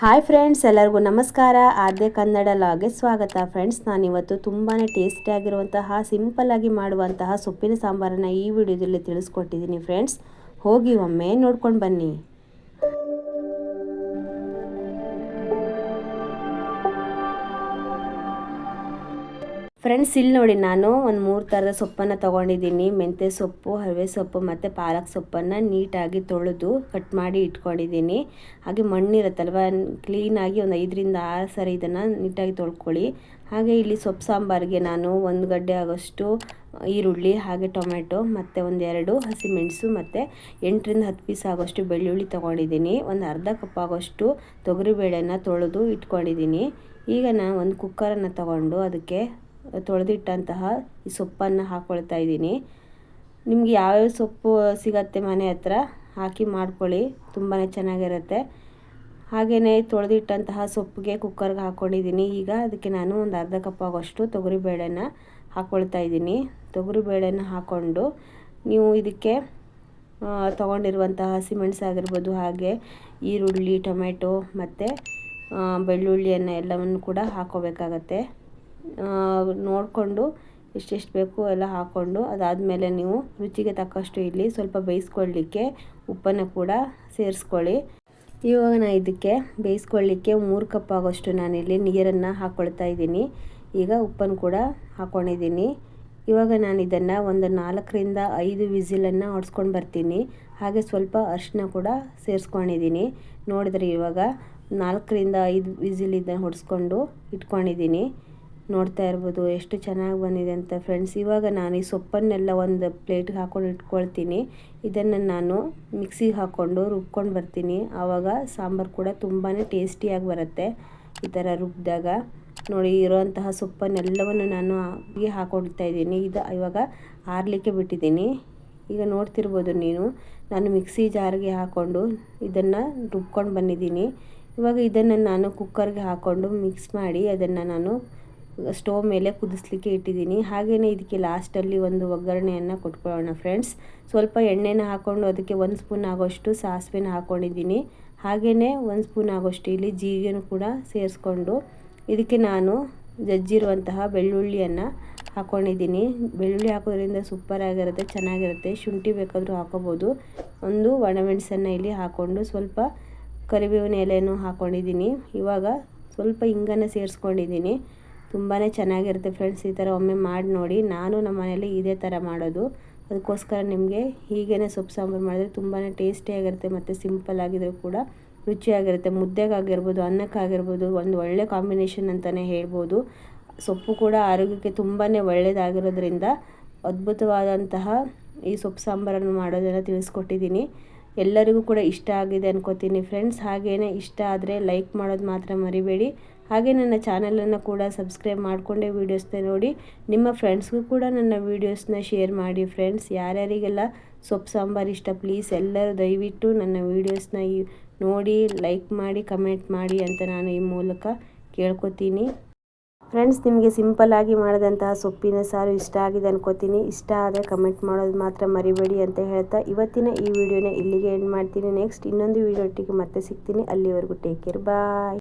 Hi friends, ಎಲ್ಲರಿಗೂ ನಮಸ್ಕಾರ. ಆದ್ಯ ಕನ್ನಡ ಲಾಗೆ ಸ್ವಾಗತ. ಫ್ರೆಂಡ್ಸ್, ನಾನಿವತ್ತು ತುಂಬಾ ಟೇಸ್ಟಿಯಾಗಿರುವಂತಹ ಸಿಂಪಲ್ಲಾಗಿ ಮಾಡುವಂತಹ ಸೊಪ್ಪಿನ ಸಾಂಬಾರನ್ನು ಈ ವಿಡಿಯೋದಲ್ಲಿ ತಿಳಿಸ್ಕೊಟ್ಟಿದ್ದೀನಿ. ಫ್ರೆಂಡ್ಸ್, ಹೋಗಿ ಒಮ್ಮೆ ನೋಡ್ಕೊಂಡು ಬನ್ನಿ. ಫ್ರೆಂಡ್ಸ್ ಇಲ್ಲಿ ನೋಡಿ, ನಾನು ಒಂದು ಮೂರು ಥರದ ಸೊಪ್ಪನ್ನು ತೊಗೊಂಡಿದ್ದೀನಿ. ಮೆಂತ್ಯ ಸೊಪ್ಪು ಹರವೆ ಸೊಪ್ಪು ಮತ್ತು ಪಾಲಕ್ ಸೊಪ್ಪನ್ನು ನೀಟಾಗಿ ತೊಳೆದು ಕಟ್ ಮಾಡಿ ಇಟ್ಕೊಂಡಿದ್ದೀನಿ. ಹಾಗೆ ಮಣ್ಣಿರುತ್ತಲ್ವ ಕ್ಲೀನಾಗಿ ಒಂದು ಐದರಿಂದ ಆರು ಸರಿ ಇದನ್ನು ನೀಟಾಗಿ ತೊಳ್ಕೊಳ್ಳಿ. ಹಾಗೆ ಇಲ್ಲಿ ಸೊಪ್ಪು ಸಾಂಬಾರಿಗೆ ನಾನು ಒಂದು ಗಡ್ಡೆ ಆಗೋಷ್ಟು ಈರುಳ್ಳಿ, ಹಾಗೆ ಟೊಮೆಟೊ, ಮತ್ತು ಒಂದೆರಡು ಹಸಿಮೆಣಸು, ಮತ್ತು ಎಂಟರಿಂದ ಹತ್ತು ಪೀಸ್ ಆಗೋಷ್ಟು ಬೆಳ್ಳುಳ್ಳಿ ತೊಗೊಂಡಿದ್ದೀನಿ. ಒಂದು ಅರ್ಧ ಕಪ್ ಆಗೋಷ್ಟು ತೊಗರಿಬೇಳೆನ ತೊಳೆದು ಇಟ್ಕೊಂಡಿದ್ದೀನಿ. ಈಗ ನಾನು ಒಂದು ಕುಕ್ಕರನ್ನು ತಗೊಂಡು ಅದಕ್ಕೆ ತೊಳೆದಿಟ್ಟಂತಹ ಈ ಸೊಪ್ಪನ್ನು ಹಾಕ್ಕೊಳ್ತಾ ಇದ್ದೀನಿ. ನಿಮಗೆ ಯಾವ್ಯಾವ ಸೊಪ್ಪು ಸಿಗತ್ತೆ ಮನೆ ಹತ್ರ ಹಾಕಿ ಮಾಡ್ಕೊಳ್ಳಿ ತುಂಬಾ ಚೆನ್ನಾಗಿರುತ್ತೆ. ಹಾಗೆಯೇ ತೊಳೆದಿಟ್ಟಂತಹ ಸೊಪ್ಪಿಗೆ ಕುಕ್ಕರ್ಗೆ ಹಾಕ್ಕೊಂಡಿದ್ದೀನಿ ಈಗ ಅದಕ್ಕೆ ನಾನು ಒಂದು ಅರ್ಧ ಕಪ್ ಆಗೋಷ್ಟು ತೊಗರಿಬೇಳೆನ ಹಾಕ್ಕೊಳ್ತಾ ಇದ್ದೀನಿ. ತೊಗರಿಬೇಳೆನ ಹಾಕ್ಕೊಂಡು ನೀವು ಇದಕ್ಕೆ ತೊಗೊಂಡಿರುವಂತಹ ಹಸಿಮೆಣಸು ಆಗಿರ್ಬೋದು, ಹಾಗೆ ಈರುಳ್ಳಿ, ಟೊಮೆಟೊ ಮತ್ತು ಬೆಳ್ಳುಳ್ಳಿಯನ್ನು ಎಲ್ಲವನ್ನು ಕೂಡ ಹಾಕ್ಕೋಬೇಕಾಗತ್ತೆ ನೋಡಿಕೊಂಡು ಎಷ್ಟೆಷ್ಟು ಬೇಕು ಎಲ್ಲ ಹಾಕ್ಕೊಂಡು ಅದಾದಮೇಲೆ ನೀವು ರುಚಿಗೆ ತಕ್ಕಷ್ಟು ಇಲ್ಲಿ ಸ್ವಲ್ಪ ಬೇಯಿಸ್ಕೊಳ್ಳಿಕ್ಕೆ ಉಪ್ಪನ್ನು ಕೂಡ ಸೇರಿಸ್ಕೊಳ್ಳಿ. ಇವಾಗ ನಾನು ಇದಕ್ಕೆ ಬೇಯಿಸ್ಕೊಳ್ಳಿಕ್ಕೆ ಮೂರು ಕಪ್ ಆಗೋಷ್ಟು ನಾನಿಲ್ಲಿ ನೀರನ್ನು ಹಾಕ್ಕೊಳ್ತಾ ಇದ್ದೀನಿ. ಈಗ ಉಪ್ಪನ್ನು ಕೂಡ ಹಾಕ್ಕೊಂಡಿದ್ದೀನಿ ಇವಾಗ ನಾನು ಇದನ್ನು ಒಂದು ನಾಲ್ಕರಿಂದ ಐದು ವಿಸಿಲನ್ನು ಹೊಡೆಸ್ಕೊಂಡು ಬರ್ತೀನಿ. ಹಾಗೆ ಸ್ವಲ್ಪ ಅರಿಶಿನ ಕೂಡ ಸೇರಿಸ್ಕೊಂಡಿದ್ದೀನಿ. ನೋಡಿದ್ರೆ ಇವಾಗ ನಾಲ್ಕರಿಂದ ಐದು ವಿಸಿಲ್ ಇದನ್ನು ಹೊಡೆಸ್ಕೊಂಡು ಇಟ್ಕೊಂಡಿದ್ದೀನಿ. ನೋಡ್ತಾ ಇರ್ಬೋದು, ಎಷ್ಟು ಚೆನ್ನಾಗಿ ಬಂದಿದೆ ಅಂತ. ಫ್ರೆಂಡ್ಸ್ ಇವಾಗ ನಾನು ಈ ಸೊಪ್ಪನ್ನೆಲ್ಲ ಒಂದು ಪ್ಲೇಟ್ಗೆ ಹಾಕ್ಕೊಂಡು ಇಟ್ಕೊಳ್ತೀನಿ. ಇದನ್ನು ನಾನು ಮಿಕ್ಸಿಗೆ ಹಾಕ್ಕೊಂಡು ರುಬ್ಕೊಂಡು ಬರ್ತೀನಿ. ಆವಾಗ ಸಾಂಬಾರು ಕೂಡ ತುಂಬಾ ಟೇಸ್ಟಿಯಾಗಿ ಬರುತ್ತೆ ಈ ಥರ ರುಬ್ಬಿದಾಗ ನೋಡಿ, ಇರೋಂತಹ ಸೊಪ್ಪನ್ನೆಲ್ಲವನ್ನು ನಾನು ಹಾಕಿ ಹಾಕೊಳ್ತಾ ಇದ್ದೀನಿ. ಇದು ಇವಾಗ ಆರಲಿಕ್ಕೆ ಬಿಟ್ಟಿದ್ದೀನಿ. ಈಗ ನೋಡ್ತಿರ್ಬೋದು ನೀನು, ನಾನು ಮಿಕ್ಸಿ ಜಾರಿಗೆ ಹಾಕ್ಕೊಂಡು ಇದನ್ನು ರುಬ್ಕೊಂಡು ಬಂದಿದ್ದೀನಿ. ಇವಾಗ ಇದನ್ನು ನಾನು ಕುಕ್ಕರ್ಗೆ ಹಾಕ್ಕೊಂಡು ಮಿಕ್ಸ್ ಮಾಡಿ ಅದನ್ನು ನಾನು ಸ್ಟೋವ್ ಮೇಲೆ ಕುದಿಸ್ಲಿಕ್ಕೆ ಇಟ್ಟಿದ್ದೀನಿ. ಹಾಗೆಯೇ ಇದಕ್ಕೆ ಲಾಸ್ಟಲ್ಲಿ ಒಂದು ಒಗ್ಗರಣೆಯನ್ನು ಕೊಟ್ಕೊಳ್ಳೋಣ ಫ್ರೆಂಡ್ಸ್. ಸ್ವಲ್ಪ ಎಣ್ಣೆನ ಹಾಕ್ಕೊಂಡು ಅದಕ್ಕೆ ಒಂದು ಸ್ಪೂನ್ ಆಗೋಷ್ಟು ಸಾಸಿವೆನ ಹಾಕ್ಕೊಂಡಿದ್ದೀನಿ ಹಾಗೆಯೇ ಒಂದು ಸ್ಪೂನ್ ಆಗೋಷ್ಟು ಇಲ್ಲಿ ಜೀರಿಗೆನೂ ಕೂಡ ಸೇರಿಸ್ಕೊಂಡು ಇದಕ್ಕೆ ನಾನು ಜಜ್ಜಿರುವಂತಹ ಬೆಳ್ಳುಳ್ಳಿಯನ್ನು ಹಾಕ್ಕೊಂಡಿದ್ದೀನಿ ಬೆಳ್ಳುಳ್ಳಿ ಹಾಕೋದ್ರಿಂದ ಸೂಪರ್ ಆಗಿರುತ್ತೆ, ಚೆನ್ನಾಗಿರುತ್ತೆ. ಶುಂಠಿ ಬೇಕಾದರೂ ಹಾಕೋಬೋದು. ಒಂದು ಒಣಮೆಣಸನ್ನು ಇಲ್ಲಿ ಹಾಕ್ಕೊಂಡು ಸ್ವಲ್ಪ ಕರಿಬೇವಿನ ಎಲೆಯನ್ನು ಹಾಕ್ಕೊಂಡಿದ್ದೀನಿ ಇವಾಗ ಸ್ವಲ್ಪ ಹಿಂಗನ್ನು ಸೇರಿಸ್ಕೊಂಡಿದ್ದೀನಿ. ತುಂಬಾ ಚೆನ್ನಾಗಿರುತ್ತೆ ಫ್ರೆಂಡ್ಸ್, ಈ ಥರ ಒಮ್ಮೆ ಮಾಡಿ ನೋಡಿ. ನಾನು ನಮ್ಮ ಮನೇಲಿ ಇದೇ ಥರ ಮಾಡೋದು. ಅದಕ್ಕೋಸ್ಕರ ನಿಮಗೆ ಹೀಗೇ ಸೊಪ್ಪು ಸಾಂಬಾರು ಮಾಡಿದ್ರೆ ತುಂಬಾ ಟೇಸ್ಟಿಯಾಗಿರುತ್ತೆ ಮತ್ತು ಸಿಂಪಲ್ ಆಗಿದ್ರೂ ಕೂಡ ರುಚಿಯಾಗಿರುತ್ತೆ. ಮುದ್ದೆಗಾಗಿರ್ಬೋದು, ಅನ್ನಕ್ಕಾಗಿರ್ಬೋದು, ಒಂದು ಒಳ್ಳೆ ಕಾಂಬಿನೇಷನ್ ಅಂತಲೇ ಹೇಳ್ಬೋದು. ಸೊಪ್ಪು ಕೂಡ ಆರೋಗ್ಯಕ್ಕೆ ತುಂಬಾ ಒಳ್ಳೆಯದಾಗಿರೋದ್ರಿಂದ ಅದ್ಭುತವಾದಂತಹ ಈ ಸೊಪ್ಪು ಸಾಂಬಾರನ್ನು ಮಾಡೋದನ್ನು ತಿಳಿಸ್ಕೊಟ್ಟಿದ್ದೀನಿ. ಎಲ್ಲರಿಗೂ ಕೂಡ ಇಷ್ಟ ಆಗಿದೆ ಅನ್ಕೋತೀನಿ ಫ್ರೆಂಡ್ಸ್. ಹಾಗೇ ಇಷ್ಟ ಆದರೆ ಲೈಕ್ ಮಾಡೋದು ಮಾತ್ರ ಮರಿಬೇಡಿ. ಹಾಗೆ ನನ್ನ ಚಾನಲನ್ನು ಕೂಡ ಸಬ್ಸ್ಕ್ರೈಬ್ ಮಾಡಿಕೊಂಡೇ ವೀಡಿಯೋಸ್ನ ನೋಡಿ. ನಿಮ್ಮ ಫ್ರೆಂಡ್ಸ್ಗೂ ಕೂಡ ನನ್ನ ವೀಡಿಯೋಸ್ನ ಶೇರ್ ಮಾಡಿ. ಫ್ರೆಂಡ್ಸ್, ಯಾರ್ಯಾರಿಗೆಲ್ಲ ಸೊಪ್ಪು ಸಾಂಬಾರು ಇಷ್ಟ ಪ್ಲೀಸ್ ಎಲ್ಲರೂ ದಯವಿಟ್ಟು ನನ್ನ ವೀಡಿಯೋಸ್ನ ನೋಡಿ, ಲೈಕ್ ಮಾಡಿ, ಕಮೆಂಟ್ ಮಾಡಿ ಅಂತ ನಾನು ಈ ಮೂಲಕ ಕೇಳ್ಕೊತೀನಿ. ಫ್ರೆಂಡ್ಸ್, ನಿಮಗೆ ಸಿಂಪಲ್ಲಾಗಿ ಮಾಡಿದಂತಹ ಸೊಪ್ಪಿನ ಸಾರು ಇಷ್ಟ ಆಗಿದೆ ಅನ್ಕೋತೀನಿ. ಇಷ್ಟ ಆದರೆ ಕಮೆಂಟ್ ಮಾಡೋದು ಮಾತ್ರ ಮರಿಬೇಡಿ ಅಂತ ಹೇಳ್ತಾ ಇವತ್ತಿನ ಈ ವಿಡಿಯೋನ ಇಲ್ಲಿಗೆ ಎಂಡ್ ಮಾಡ್ತೀನಿ. ನೆಕ್ಸ್ಟ್ ಇನ್ನೊಂದು ವಿಡಿಯೋ ಒಟ್ಟಿಗೆ ಮತ್ತೆ ಸಿಗ್ತೀನಿ. ಅಲ್ಲಿವರೆಗೂ ಟೇಕ್ ಕೇರ್ ಬಾಯ್